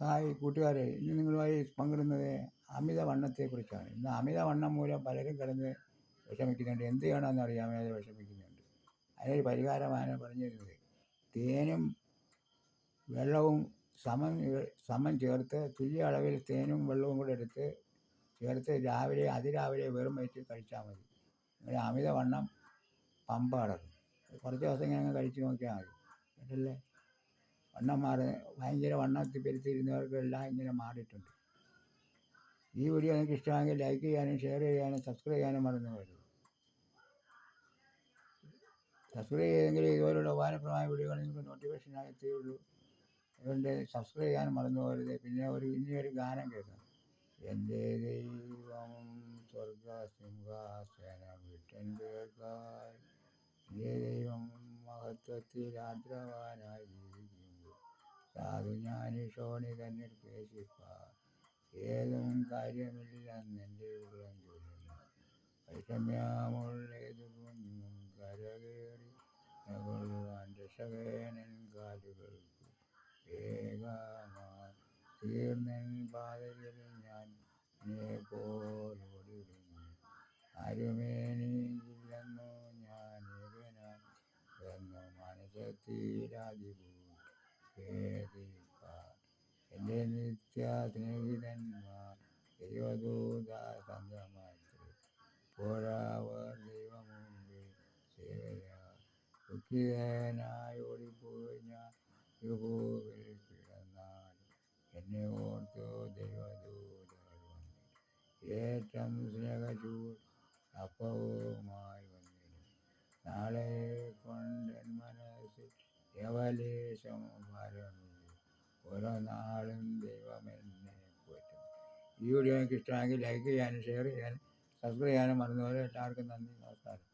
Hi കൂട്ടുകാരെ ഇന്ന് നിങ്ങളുമായി പങ്കിടുന്നത് അമിതവണ്ണത്തെക്കുറിച്ചാണ്. ഇന്ന് അമിതവണ്ണം മൂലം പലരും കിടന്ന് വിഷമിക്കുന്നുണ്ട്. എന്ത് ചെയ്യണമെന്ന് അറിയാമേ വിഷമിക്കുന്നുണ്ട്. അതിനൊരു പരിഹാരമാണ് പറഞ്ഞു തരുന്നത് തേനും വെള്ളവും സമം സമം ചേർത്ത് തുല്യ അളവിൽ തേനും വെള്ളവും കൂടെ എടുത്ത് ചേർത്ത് രാവിലെ അതിരാവിലെ വെറും വയറ്റിൽ കഴിച്ചാൽ മതി. നിങ്ങളുടെ അമിതവണ്ണം പമ്പ കിടക്കും കുറച്ച് ദിവസം ഇങ്ങനെ കഴിച്ച് നോക്കിയാൽ മതി. കേട്ടല്ലേ? വണ്ണം മാറി ഭയങ്കര വണ്ണത്തിൽ പെരുത്തിയിരുന്നവർക്കെല്ലാം ഇങ്ങനെ മാറിയിട്ടുണ്ട്. ഈ വീഡിയോ നിങ്ങൾക്ക് ഇഷ്ടമാണെങ്കിൽ ലൈക്ക് ചെയ്യാനും ഷെയർ ചെയ്യാനും സബ്സ്ക്രൈബ് ചെയ്യാനും മറന്നു വരും സബ്സ്ക്രൈബ് ചെയ്തെങ്കിൽ ഇതുപോലുള്ള ഉപകാരപ്രദമായ വീഡിയോകൾ നിങ്ങൾക്ക് നോട്ടിഫിക്കേഷനായി എത്തിയുള്ളൂ. അതുകൊണ്ട് സബ്സ്ക്രൈബ് ചെയ്യാനും മറന്നു പോകരുത്. പിന്നെ ഒരു ഇനിയൊരു ഗാനം കേൾക്കാം. എന്റെ ദൈവം സ്വർഗ സിംഹാസനം കേൾക്കാൻ എന്റെ ദൈവം മഹത്വത്തിൽ ആദ്രവാനായി സാധു ഞാൻ ഷോണി തന്നെ പേശിപ്പാൻ ഏതും കാര്യമില്ലെന്നെന്റെ ഉള്ളം ചൊല്ലുന്നു. വൈഷമ്യമുള്ളേതു കരകേറി കൊള്ളുവാൻ രക്ഷകേനൻ കാലുകൾക്ക് വേഗമാ തീർന്നൻ പാതയിൽ ഞാൻ പോലോടിടുന്നു ആരുമേനിയില്ലെന്നോ ഞാൻ ഏകനാൻ എന്നു മനസ്സത്തിലാതിപൂ കേൾപ്പാൻ നിത്യ സ്നേഹിതന്മാർ ദൈവദൂത സംഘമാത്രേ പോരാവർ ദൈവമുമ്പിൽ സേവയാ ദുഃഖിതനായി ഓടിപ്പോയി ഞാൻ യുഹോവിൽ കിടന്നാൽ എന്നെ ഓർത്തോ ദൈവദൂതർ വന്നു ഏറ്റം സ്നേഹചൂട് അപ്പവുമായി വന്നിരുന്നു നാളെ കൊണ്ടൻ മനസ്സിൽ യവലേശം ഭാരമില്ല ഓരോ നാളും പോറ്റും ഈ വീഡിയോ നിങ്ങൾക്ക് ഇഷ്ടമാണെങ്കിൽ ലൈക്ക് ചെയ്യാനും ഷെയർ ചെയ്യാനും സബ്സ്ക്രൈബ് ചെയ്യാനും മറന്നുപോലെ എല്ലാവർക്കും നന്ദി നമസ്കാരം.